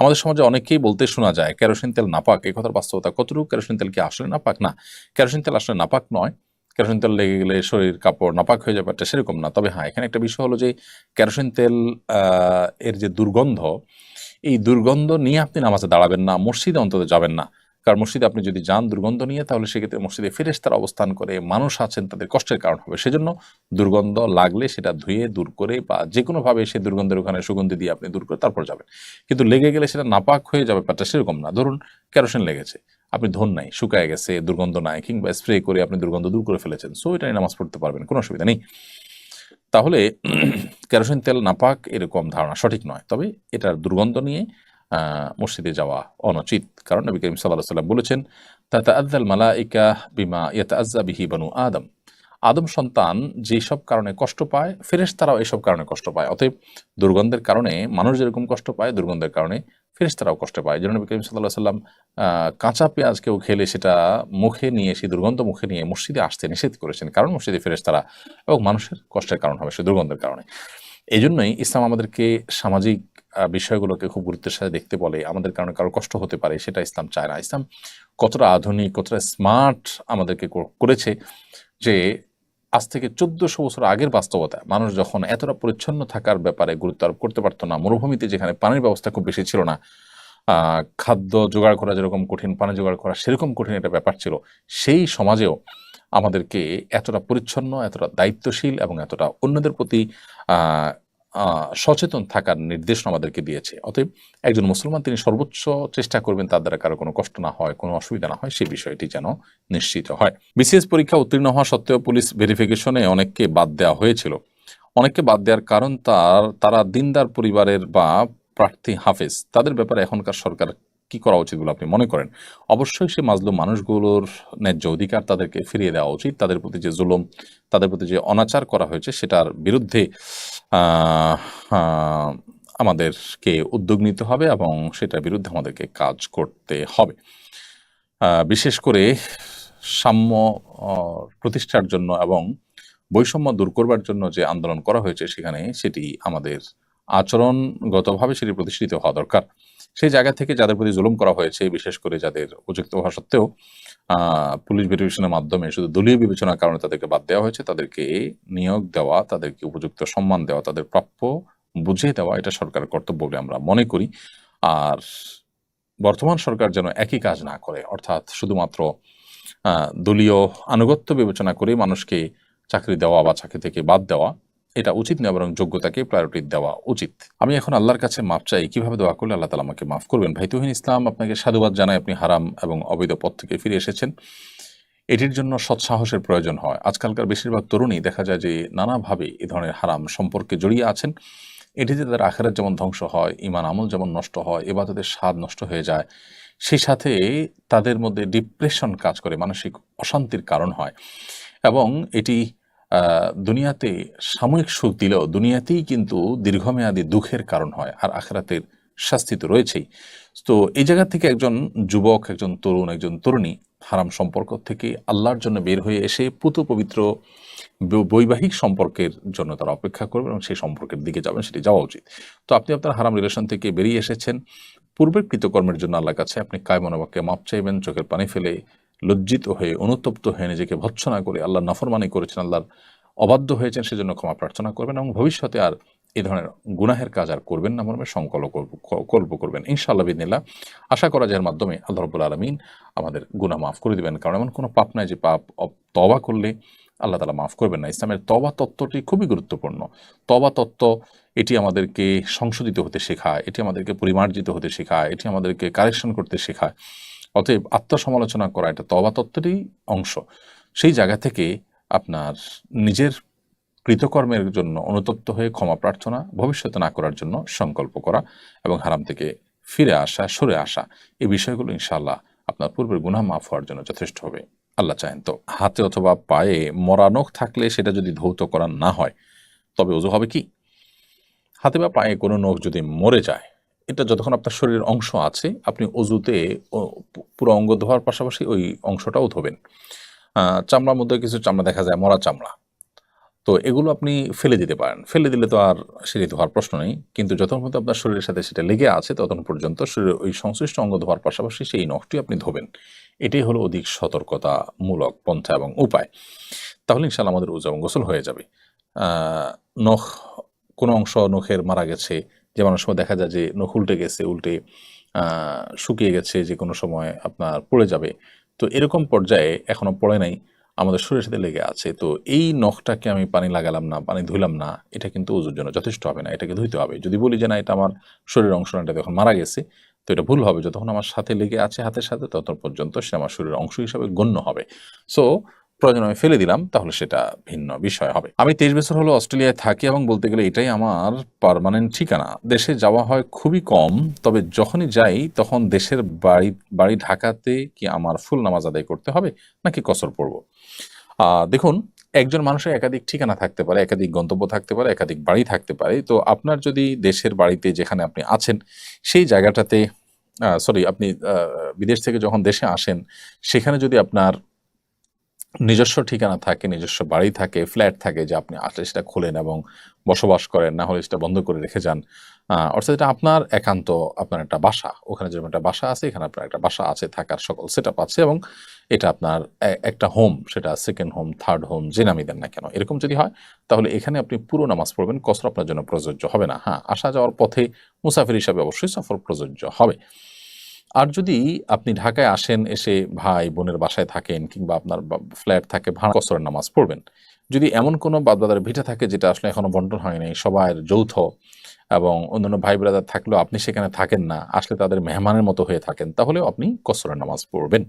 আমাদের সমাজে অনেকেই বলতে শোনা যায়, কেরোসিন তেল নাপাক, এই কথার বাস্তবতা কতটুকু? কেরোসিন তেল কি আসলে নাপাক? না, কেরোসিন তেল আসলে নাপাক নয়। কেরোসিন তেল লেগে গেলে শরীর কাপড় নাপাক হয়ে যাবে একটা সেরকম না। তবে হ্যাঁ এখানে একটা বিষয় হলো যে, কেরোসিন তেল এর যে দুর্গন্ধ, এই দুর্গন্ধ নিয়ে আপনি নামাজে দাঁড়াবেন না, মসজিদে অন্তত যাবেন না। কারণ মসজিদে আপনি যদি যান দুর্গন্ধ নিয়ে, তাহলে সেক্ষেত্রে মসজিদে ফেরেশতারা অবস্থান করে, মানুষ আছেন তাদের কষ্টের কারণ হবে। সেজন্য দুর্গন্ধ লাগলে সেটা ধুয়ে দূর করে বা যে কোনোভাবে সে দুর্গন্ধের ওখানে সুগন্ধি দিয়ে আপনি দূর করে তারপর যাবেন। কিন্তু লেগে গেলে সেটা নাপাক হয়ে যাবে, ব্যাপারটা সেরকম না। ধরুন কেরোসিন লেগেছে, আপনি ধন নাই, শুকায় গেছে, দুর্গন্ধ নাই, কিংবা স্প্রে করে আপনি দুর্গন্ধ দূর করে ফেলেছেন সো এটা নামাজ পড়তে পারবেন, কোনো অসুবিধা নেই। তাহলে কেরোসিন তেল নাপাক এরকম ধারণা সঠিক নয়, তবে এটার দুর্গন্ধ নিয়ে মসজিদে যাওয়া অনুচিত। কারণ নবী করিম সাল্লাহ সাল্লাম বলেছেন তাতা আদাল মালাইকা বিমা ইয়াতা আজ্জা বিহি বানু আদম। আদম সন্তান যেসব কারণে কষ্ট পায় ফেরেশ তারাও এসব কারণে কষ্ট পায়। অতএব দুর্গন্ধের কারণে মানুষ যেরকম কষ্ট পায়, দুর্গন্ধের কারণে ফেরেশ তারাও কষ্ট পায়। যেন নবী করিম সাল্লাহ সাল্লাম কাঁচা পেঁয়াজ কেউ খেলে সেটা মুখে নিয়ে, সেই দুর্গন্ধ মুখে নিয়ে মসজিদে আসতে নিষেধ করেছেন। কারণ মসজিদে ফেরেশ তারা এবং মানুষের কষ্টের কারণ হবে, সে দুর্গন্ধের কারণে। এই জন্যই ইসলাম আমাদেরকে সামাজিক বিষয়গুলোকে খুব গুরুত্বের সাথে দেখতে বলে। আমাদের কারণে কারও কষ্ট হতে পারে, সেটা ইসলাম চায় না। ইসলাম কতটা আধুনিক, কতটা স্মার্ট আমাদেরকে করেছে যে আজ থেকে চোদ্দশো বছর আগের বাস্তবতা, মানুষ যখন এতটা পরিচ্ছন্ন থাকার ব্যাপারে গুরুত্ব আরোপ করতে পারতো না, মরুভূমিতে যেখানে পানির ব্যবস্থা খুব বেশি ছিল না খাদ্য জোগাড় করা যেরকম কঠিন, পানি জোগাড় করা সেরকম কঠিন একটা ব্যাপার ছিল, সেই সমাজেও আমাদেরকে এতটা পরিচ্ছন্ন, এতটা দায়িত্বশীল এবং এতটা অন্যদের প্রতি সচেতন থাকার নির্দেশনা আমাদেরকে দিয়েছে। অতএব একজন মুসলমান তিনি সর্বোচ্চ চেষ্টা করবেন তার দ্বারা কারও কোনো কষ্ট না হয়, কোনো অসুবিধা না হয় সেই বিষয়টি যেন নিশ্চিত হয়। বিসিএস পরীক্ষা উত্তীর্ণ হওয়া সত্ত্বেও পুলিশ ভেরিফিকেশনে অনেককে বাদ দেওয়া হয়েছিল। অনেককে বাদ দেওয়ার কারণ তার, তারা দিনদার পরিবারের বা প্রার্থী হাফেজ, তাদের ব্যাপারে এখনকার সরকার কি করা উচিত বলে আপনি মনে করেন? অবশ্যই সে মাজলুম মানুষগুলোর ন্যায্য অধিকার তাদেরকে ফিরিয়ে দেওয়া উচিত। তাদের প্রতি যে জুলুম, তাদের প্রতি যে অনাচার করা হয়েছে, সেটার বিরুদ্ধে আমাদেরকে উদ্যোগ নিতে হবে এবং সেটার বিরুদ্ধে আমাদেরকে কাজ করতে হবে। বিশেষ করে সাম্য প্রতিষ্ঠার জন্য এবং বৈষম্য দূর করবার জন্য যে আন্দোলন করা হয়েছে সেখানে সেটি আমাদের আচরণগতভাবে সেটি প্রতিষ্ঠিত হওয়া দরকার। সেই জায়গা থেকে যাদের প্রতি জুলুম করা হয়েছে, বিশেষ করে যাদের উপযুক্ত হওয়া সত্ত্বেও পুলিশ ভেরিফিকেশনের মাধ্যমে শুধু দলীয় বিবেচনার কারণে তাদেরকে বাদ দেওয়া হয়েছে, তাদেরকে নিয়োগ দেওয়া, তাদেরকে উপযুক্ত সম্মান দেওয়া, তাদের প্রাপ্য বুঝিয়ে দেওয়া, এটা সরকারের কর্তব্য বলে আমরা মনে করি। আর বর্তমান সরকার যেন একই কাজ না করে, অর্থাৎ শুধুমাত্র দলীয় আনুগত্য বিবেচনা করে মানুষকে চাকরি দেওয়া বা চাকরি থেকে বাদ দেওয়া এটা উচিত নয়, বরং যোগ্যতাকে প্রায়োরিটি দেওয়া উচিত। আমি এখন আল্লাহর কাছে মাপ চাই, কীভাবে দোয়া করলে আল্লাহ তালা আমাকে মাফ করবেন? ভাই তুহিন ইসলাম, আপনাকে সাধুবাদ জানাই, আপনি হারাম এবং অবৈধ পথ থেকে ফিরে এসেছেন। এটির জন্য সৎসাহসের প্রয়োজন হয়। আজকালকার বেশিরভাগ তরুণী দেখা যায় যে নানাভাবে এ ধরনের হারাম সম্পর্কে জড়িয়ে আছেন। এটিতে তাদের আখেরাত যেমন ধ্বংস হয় ইমান আমল যেমন নষ্ট হয় এবার তাদের স্বাদ নষ্ট হয়ে যায়, সেই সাথে তাদের মধ্যে ডিপ্রেশন কাজ করে, মানসিক অশান্তির কারণ হয়। এবং এটি দুনিয়াতে সাময়িক সুখ দিলেও দুনিয়াতেই কিন্তু দীর্ঘমেয়াদী দুঃখের কারণ হয় আর আখরাতের শাস্তি তো রয়েছেই। তো এই জায়গা থেকে একজন যুবক, একজন তরুণ, একজন তরুণী হারাম সম্পর্ক থেকে আল্লাহর জন্য বের হয়ে এসে পুত পবিত্র বৈবাহিক সম্পর্কের জন্য তারা অপেক্ষা করবে এবং সেই সম্পর্কের দিকে যাবেন, সেটি যাওয়া উচিত। তো আপনি আপনার হারাম রিলেশন থেকে বেরিয়ে এসেছেন। পূর্বের কৃতকর্মের জন্য আল্লাহ কাছে আপনি কায় মনোবাক্যে মাপ চাইবেন, চোখের পানি ফেলে লজ্জিত হয়ে, অনুতপ্ত হয়ে নিজেকে ভৎসনা করে আল্লাহ নাফরমানি করেছেন, আল্লাহর অবাধ্য হয়েছেন, সেজন্য ক্ষমা প্রার্থনা করবেন এবং ভবিষ্যতে আর এই ধরনের গুনাহের কাজ আর করবেন না মর্মে সংকল্প কল্প করবেন। ইনশাআল্লাহ বিদিনিল্লাহ। আশা করা যার মাধ্যমে আল্লাহ রবুল আলমিন আমাদের গুনাহ মাফ করে দিবেন। কারণ এমন কোনো পাপ নাই যে পাপ তবা করলে আল্লাহ তালা মাফ করবেন না। ইসলামের তবা তত্ত্বটি খুবই গুরুত্বপূর্ণ। তবা তত্ত্ব এটি আমাদেরকে সংশোধিত হতে শেখায়, এটি আমাদেরকে পরিমার্জিত হতে শেখায়, এটি আমাদেরকে কারেকশন করতে শেখায়। অতএব আত্মসমালোচনা করা, এটা তবা তত্ত্বেরই অংশ। সেই জায়গা থেকে আপনার নিজের কৃতকর্মের জন্য অনুতপ্ত হয়ে ক্ষমা প্রার্থনা, ভবিষ্যতে না করার জন্য সংকল্প করা এবং হারাম থেকে ফিরে আসা, সরে আসা, এই বিষয়গুলো ইনশাআল্লাহ আপনার পূর্বের গুনাহ মাফ হওয়ার জন্য যথেষ্ট হবে। আল্লাহ চাহেন তো হাতে অথবা পায়ে মরা নখ থাকলে সেটা যদি ধৌত করা না হয়, তবে অজু হবে কি? হাতে বা পায়ে কোনো নখ যদি মরে যায় এটা যতক্ষণ আপনার শরীরের অংশ আছে, আপনি অজুতে পুরো অঙ্গ ধোয়ার পাশাপাশি ওই অংশটাও ধোবেন। চামড়ার মধ্যে কিছু চামড়া দেখা যায়, মরা চামড়া। তো এগুলো আপনি ফেলে দিতে পারেন। ফেলে দিলে তো আর সেটি ধোয়ার প্রশ্ন নেই, কিন্তু যতক্ষণ পর্যন্ত আপনার শরীরের সাথে সেটা লেগে আছে, ততক্ষণ পর্যন্ত শরীরের ওই সংশ্লিষ্ট অঙ্গ ধোয়ার পাশাপাশি সেই নখটি আপনি ধোবেন। এটাই হলো অধিক সতর্কতামূলক পন্থা এবং উপায়। তাহলে ইনশাল্লাহ আমাদের উজা এবং গোসল হয়ে যাবে। নখ, কোনো অংশ নখের মারা গেছে যে মানুষ সময় দেখা যায় যে নখ উল্টে গেছে, উল্টে শুকিয়ে গেছে, যে কোনো সময় আপনার পড়ে যাবে। তো এরকম পর্যায়ে এখনও পড়ে নাই, আমাদের শরীরের সাথে লেগে আছে। তো এই নখটাকে আমি পানি লাগালাম না, পানি ধুইলাম না, এটা কিন্তু ওজুর জন্য যথেষ্ট হবে না, এটাকে ধুইতে হবে। যদি বলি যে না, এটা আমার শরীরের অংশ না, এটা যখন মারা গেছে, তো এটা ভুল হবে। যতক্ষণ আমার সাথে লেগে আছে, হাতের সাথে তত পর্যন্ত সে আমার শরীরের অংশ হিসাবে গণ্য হবে। সো প্রয়োজন আমি ফেলে দিলাম, তাহলে সেটা ভিন্ন বিষয় হবে। আমি তেইশ বছর হলো অস্ট্রেলিয়ায় থাকি এবং বলতে গেলে এটাই আমার পার্মানেন্ট ঠিকানা। দেশে যাওয়া হয় খুবই কম, তবে যখনই যাই তখন দেশের বাড়ি বাড়ি ঢাকাতে কি আমার ফুল নামাজ আদায় করতে হবে, নাকি কসর পড়ব? দেখুন, একজন মানুষের একাধিক ঠিকানা থাকতে পারে, একাধিক গন্তব্য থাকতে পারে, একাধিক বাড়ি থাকতে পারে। তো আপনার যদি দেশের বাড়িতে যেখানে আপনি আছেন, সেই জায়গাটাতে সরি আপনি বিদেশ থেকে যখন দেশে আসেন, সেখানে যদি আপনার নিজস্ব ঠিকানা থাকে, নিজস্ব বাড়ি থাকে, ফ্ল্যাট থাকে যে আপনি আসলে সেটা খোলেন এবং বসবাস করেন, না হলে সেটা বন্ধ করে রেখে যান। অর্থাৎ এটা আপনার একান্ত, আপনার একটা বাসা। ওখানে যেরকম একটা বাসা আছে, এখানে আপনার একটা বাসা আছে, থাকার সকল সেট আছে এবং এটা আপনার একটা হোম সেটা সেকেন্ড হোম থার্ড হোম যে নামই দেন না কেন। এরকম যদি হয়, তাহলে এখানে আপনি পুরো নামাজ পড়বেন কসর আপনার জন্য প্রযোজ্য হবে না। হ্যাঁ আসা যাওয়ার পথে মুসাফির হিসাবে অবশ্যই সফর প্রযোজ্য হবে। আর যদি আপনি ঢাকায় আসেন, এসে ভাই বোনের বাসায় থাকেন কিংবা আপনার ফ্ল্যাট থাকে, ভাড়া কসরের নামাজ পড়বেন। যদি এমন কোনো বাদবাদার ভিটা থাকে যেটা আসলে এখনও বন্টন হয়নি সবার যৌথ এবং অন্যান্য ভাই ব্রাদার থাকলেও আপনি সেখানে থাকেন না, আসলে তাদের মেহমানের মতো হয়ে থাকেন, তাহলেও আপনি কসরের নামাজ পড়বেন।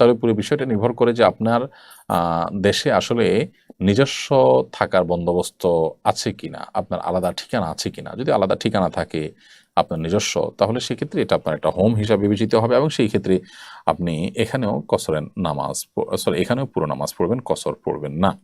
তবে পুরো বিষয়টা নির্ভর করে যে আপনার দেশে আসলে নিজস্ব থাকার বন্দোবস্ত আছে কিনা, আপনার আলাদা ঠিকানা আছে কিনা। যদি আলাদা ঠিকানা থাকে আপনার নিজস্ব, তাহলে সেক্ষেত্রে এটা আপনার একটা হোম হিসাবে বিবেচিত হবে এবং সেই ক্ষেত্রে আপনি এখানেও কসরের নামাজ সরি এখানেও পুরো নামাজ পড়বেন, কসর পড়বেন না।